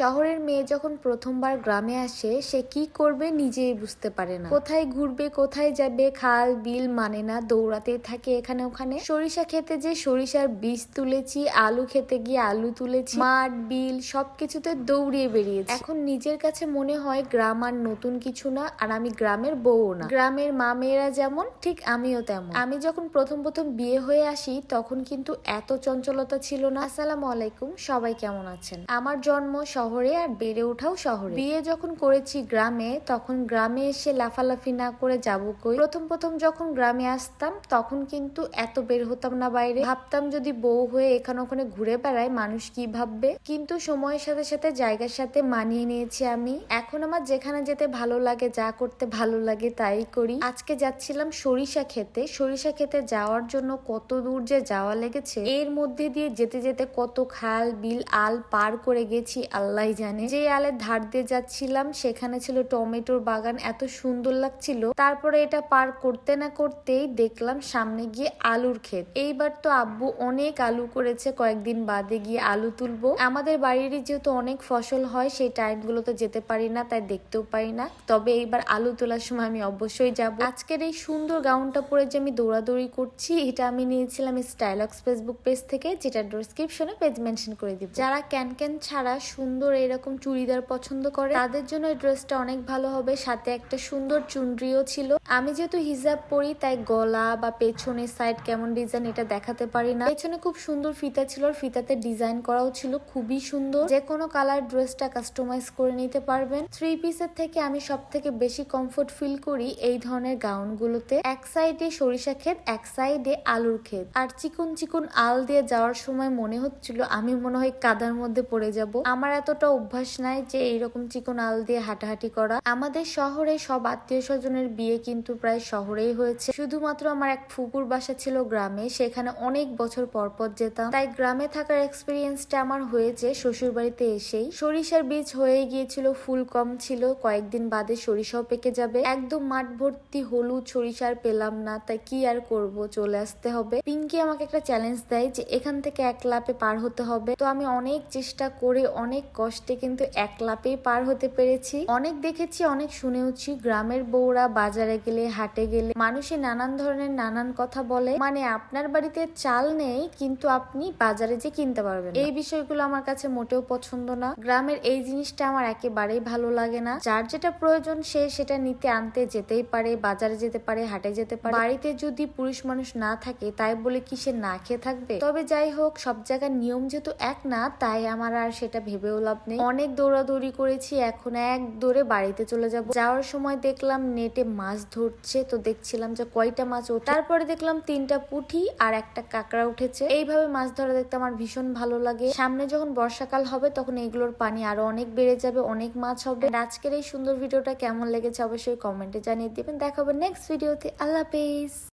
শহরের মেয়ে যখন প্রথমবার গ্রামে আসে, সে কি করবে নিজেই বুঝতে পারে না। কোথায় ঘুরবে, কোথায় যাবে, খাল, বিল মানে না দৌড়াতে থাকে এখানে ওখানে। সরিষা খেতে যে সরিষার বীজ তুলেছি, আলু খেতে গিয়ে আলু তুলেছি, মাঠ, বিল, সবকিছুতে দৌড়িয়ে বেরিয়েছি। এখন নিজের কাছে মনে হয় গ্রাম আর নতুন কিছু না, আর আমি গ্রামের বউ না। গ্রামের মা মেয়েরা যেমন, ঠিক আমিও তেমন। আমি যখন প্রথম প্রথম বিয়ে হয়ে আসি, তখন কিন্তু এত চঞ্চলতা ছিল না। আসসালামু আলাইকুম, সবাই কেমন আছেন? আমার জন্ম শহরে আর বেড়ে ওঠাও শহরে। বিয়ে যখন করেছি গ্রামে, তখন গ্রামে এসে লাফালাফি না করে যাব কই? প্রথম প্রথম যখন গ্রামে আসতাম, তখন কিন্তু এত বের হতাম না বাইরে। ভাবতাম যদি বউ হয়ে এখানে ওখানে ঘুরে বেড়ায়, মানুষ কি ভাববে? কিন্তু সময়ের সাথে সাথে জায়গার সাথে মানিয়ে নিয়েছি আমি। এখন আমার যেখানে যেতে ভালো লাগে, যা করতে ভালো লাগে তাই করি। আজকে যাচ্ছিলাম সরিষা খেতে। সরিষা খেতে যাওয়ার জন্য কত দূর যে যাওয়া লেগেছে, এর মধ্যে দিয়ে যেতে যেতে কত খাল, বিল, আল পার করে গেছি, আল্লাহ জানে। যে আলের ধার দিয়ে যাচ্ছিলাম, সেখানে ছিল টমেটোর বাগান, এত সুন্দর লাগছিল। তারপরে এটা পার করতে না করতেই দেখলাম সামনে গিয়ে আলুর ক্ষেত। এইবার তো আব্বু অনেক আলু করেছে, কয়েকদিন বাদে গিয়ে আলু তুলবো। আমাদের বাড়িরই যেহেতু অনেক ফসল হয়, সেই টাইমগুলোতে যেতে পারি না, তাই দেখতেও পারি না। তবে এইবার আলু তোলার সময় আমি অবশ্যই যাব। আজকের এই সুন্দর গাউনটা পরে যে আমি দৌড়াদৌড়ি করছি, এটা আমি নিয়েছিলাম স্টাইলক্স ফেসবুক পেজ থেকে যেটা ডেসক্রিপশনে পেজ মেনশন করে দিব। যারা ক্যান ক্যান ছাড়া সুন্দর এরকম চুড়িদার পছন্দ করে। তাদের জন্য এই ড্রেসটা অনেক ভালো হবে। সাথে একটা সুন্দর চুনরিও ছিল। আমি যেহেতু হিজাব পরি, তাই গলা বা পেছনের সাইড কেমন ডিজাইন এটা দেখাতে পারি না। পেছনে খুব সুন্দর ফিতা ছিল ফিতাতে ডিজাইন করাও ছিল। খুবই সুন্দর। যে কোনো কালার ড্রেসটা কাস্টমাইজ করে নিতে পারবেন। থ্রি পিসের থেকে আমি সব থেকে বেশি কমফোর্ট ফিল করি এই ধরনের গাউন গুলোতে এক সাইডে সরিষা ক্ষেত, এক সাইডে আলুর ক্ষেত। আর চিকুন চিকুন আল দিয়ে যাওয়ার সময় মনে হচ্ছিল, আমি মনে হয় কাদার মধ্যে পড়ে যাব। আমার এতটা অভ্যাস নাই যে এইরকম চিকন আল দিয়ে হাঁটাহাঁটি করা। আমাদের শহরে সব আত্মীয় স্বজনের বিয়ে কিন্তু প্রায় শহরেই হয়েছে। শুধুমাত্র আমার এক ফুপুর বাসা ছিল গ্রামে, সেখানে অনেক বছর পর পর যেতাম। তাই গ্রামে থাকার এক্সপিরিয়েন্সটা আমার হয়েছে শ্বশুর বাড়িতে এসেই। সরিষার বীজ হয়ে গিয়েছিল, ফুল কম ছিল, কয়েকদিন বাদে সরিষাও পেকে যাবে। একদম মাঠ ভর্তি হলুদ সরিষার পেলাম না, তাই কি আর করব, চলে আসতে হবে। পিঙ্কি আমাকে একটা চ্যালেঞ্জ দেয় যে এখান থেকে এক লাপে পার হতে হবে। তো আমি অনেক চেষ্টা করে অনেক কষ্টে কিন্তু এক লাপেই পার হতে পেরেছি। অনেক দেখেছি, অনেক শুনেওছি, গ্রামের বউরা বাজারে গেলে, হাটে গেলে, মানুষে নানান ধরনের নানান কথা বলে। মানে আপনার বাড়িতে চাল নেই, কিন্তু আপনি বাজারে যে কিনতে পারবেন এই বিষয়গুলো আমার কাছে মোটেও পছন্দ না। গ্রামের এই জিনিসটা আমার একেবারেই ভালো লাগে না। যার যেটা প্রয়োজন, সে সেটা নিতে, আনতে যেতেই পারে, বাজারে যেতে পারে, হাটে যেতে পারে। বাড়িতে যদি পুরুষ মানুষ না থাকে, তাই বলে কি সে না খেয়ে থাকবে? তবে যাই হোক, সব জায়গার নিয়ম যেহেতু এক না, তাই আমার আর সেটা ভেবেও লাভ নেই। অনেক দৌড়াদৌড়ি করেছি, এখন এক দৌড়ে বাড়িতে চলে যাব। যাওয়ার সময় দেখলাম নেটে মাছ ধরছে, তো দেখছিলাম যে কয়টা মাছ ওঠে। তারপরে দেখলাম তিনটা পুঁটি আর একটা কাঁকড়া উঠেছে। এইভাবে মাছ ধরা দেখতে আমার ভীষণ ভালো লাগে। সামনে যখন বর্ষাকাল হবে, তখন এগুলোর পানি আরও অনেক বেড়ে যাবে, অনেক মাছ হবে। আজকের এই সুন্দর ভিডিওটা কেমন লেগেছে অবশ্যই কমেন্টে জানিয়ে দেবেন। দেখাবো নেক্সট ভিডিওতে আল্লাহ হাফেজ।